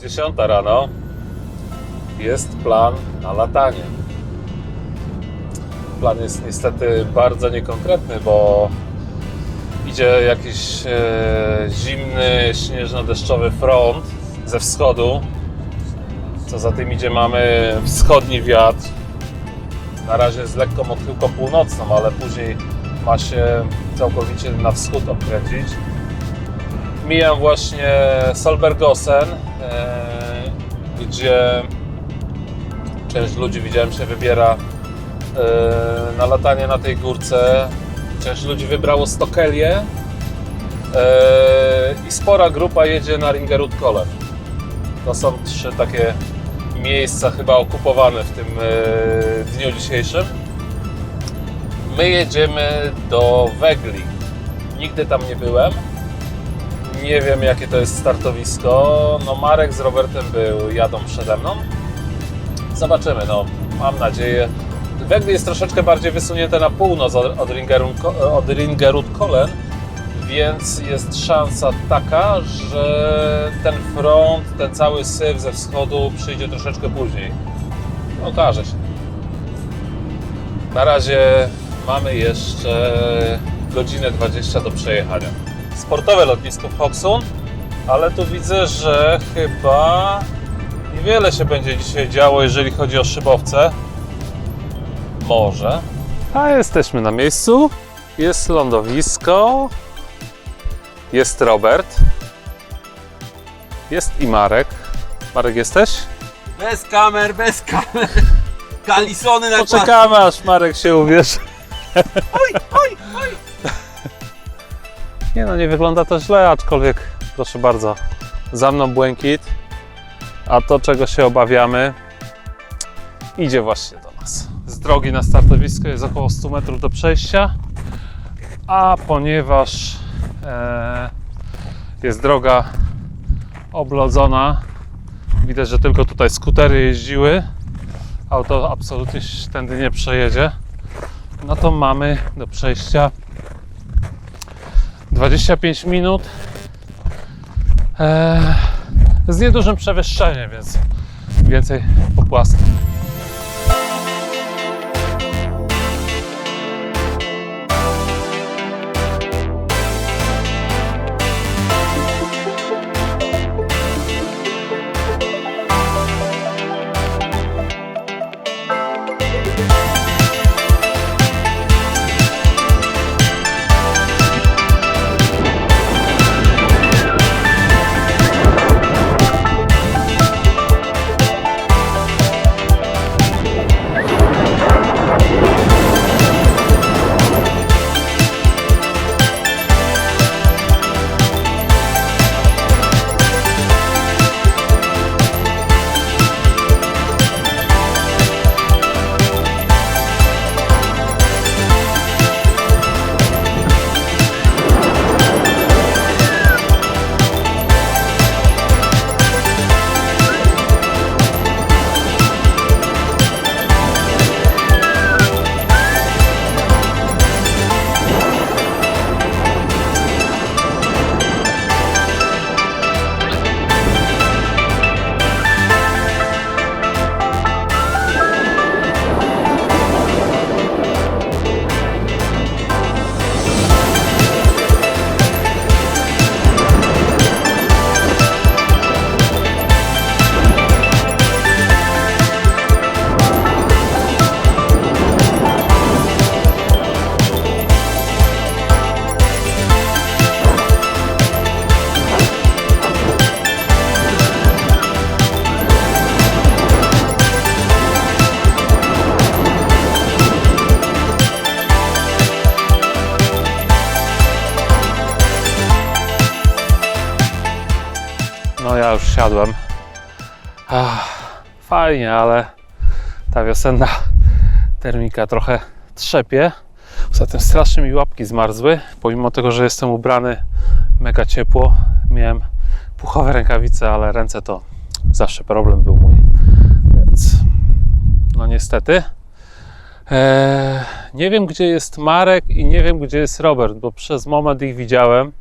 10 rano. Jest plan na latanie. Plan jest niestety bardzo niekonkretny, bo idzie jakiś e, zimny, śnieżno-deszczowy front ze wschodu. Co za tym idzie, mamy wschodni wiatr. Na razie z lekką odchyłką północną, ale później ma się całkowicie na wschód odkręcić. Mijam właśnie Solbergosen, e, gdzie część ludzi widziałem się wybiera e, na latanie na tej górce. Część ludzi wybrało Stokelię e, i spora grupa jedzie na Ringerud-Kole. To są trzy takie miejsca chyba okupowane w tym dniu dzisiejszym. My jedziemy do Wegli. Nigdy tam nie byłem. Nie wiem jakie to jest startowisko. No Marek z Robertem był, jadą przede mną. Zobaczymy, no mam nadzieję. Wegli jest troszeczkę bardziej wysunięte na północ od, od, Ringerun, od Ringerud-Kolen, więc jest szansa taka, że ten front, ten cały syf ze wschodu przyjdzie troszeczkę później. Okaże się. Na razie mamy jeszcze godzinę 20 do przejechania. Sportowe lotnisko w Hoksun, ale tu widzę, że chyba niewiele się będzie dzisiaj działo, jeżeli chodzi o szybowce. Może. A jesteśmy na miejscu. Jest lądowisko. Jest Robert. Jest i Marek. Marek jesteś? Bez kamer, bez kamer. Kalisony na. Poczekamy aż Marek się uwierzy. Oj, oj, oj. Nie no, nie wygląda to źle, aczkolwiek proszę bardzo, za mną błękit, a to czego się obawiamy idzie właśnie do nas. Z drogi na startowisko jest około 100 metrów do przejścia, a ponieważ e, jest droga oblodzona, widać, że tylko tutaj skutery jeździły, auto absolutnie tędy nie przejedzie, no to mamy do przejścia 25 minut eee, z niedużym przewyższeniem, więc więcej po płaskim. Już siadłem. Ach, fajnie, ale ta wiosenna termika trochę trzepie. Poza tym strasznie mi łapki zmarzły. Pomimo tego, że jestem ubrany mega ciepło, miałem puchowe rękawice, ale ręce to zawsze problem był mój. Więc no niestety. Eee, nie wiem, gdzie jest Marek i nie wiem, gdzie jest Robert, bo przez moment ich widziałem.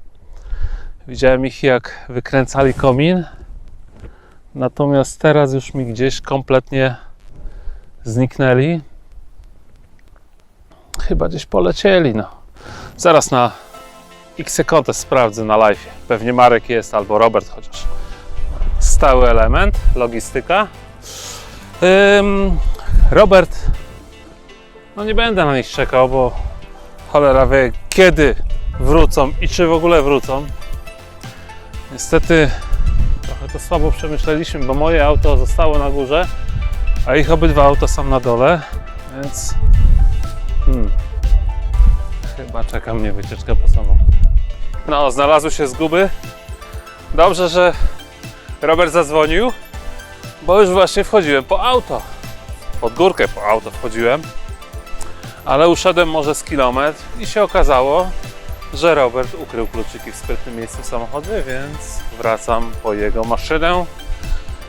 Widziałem ich, jak wykręcali komin. Natomiast teraz już mi gdzieś kompletnie zniknęli. Chyba gdzieś polecieli, no. Zaraz na Xekotę sprawdzę na live. Pewnie Marek jest albo Robert chociaż. Stały element, logistyka. Ym, Robert, no nie będę na nich czekał, bo cholera wie kiedy wrócą i czy w ogóle wrócą. Niestety to słabo przemyśleliśmy, bo moje auto zostało na górze, a ich obydwa auta są na dole, więc hmm, chyba czeka mnie wycieczka po samochód. No, znalazły się zguby. Dobrze, że Robert zadzwonił, bo już właśnie wchodziłem po auto. Pod górkę po auto wchodziłem, ale uszedłem może z kilometr i się okazało, że Robert ukrył kluczyki w sprytnym miejscu w samochodzie, więc wracam po jego maszynę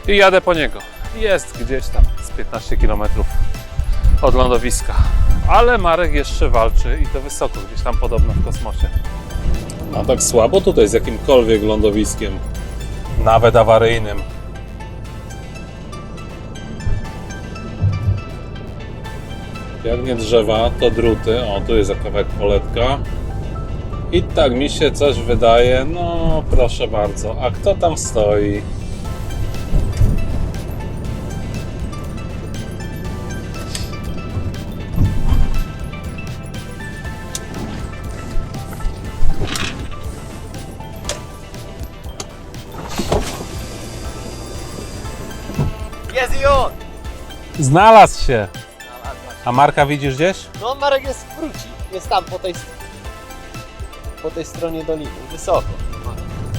i jadę po niego. Jest gdzieś tam z 15 km od lądowiska, ale Marek jeszcze walczy i to wysoko, gdzieś tam podobno w kosmosie. A tak słabo tutaj z jakimkolwiek lądowiskiem, nawet awaryjnym. Jak nie drzewa, to druty. O, tu jest kawałek poletka. I tak mi się coś wydaje, no proszę bardzo, a kto tam stoi? Jest i on! Znalazł się! A Marka widzisz gdzieś? No Marek jest wróci. Jest tam po tej po tej stronie doliny, wysoko.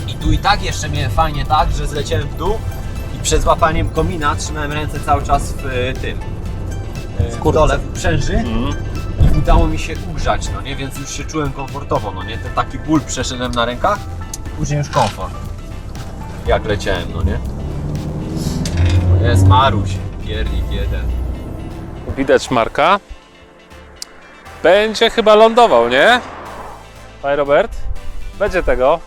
I tu i tak jeszcze miałem fajnie tak, że zleciałem w dół i przed złapaniem komina trzymałem ręce cały czas w y, tym. y, W dole, w przęży Mm. i udało mi się ugrzać, no nie? Więc już się czułem komfortowo, no nie? Ten taki ból przeszedłem na rękach, później już komfort. Jak leciałem, no nie? To jest Maruś, piernik jeden. Widać Marka. Będzie chyba lądował, nie? Panie Robert? Będzie tego.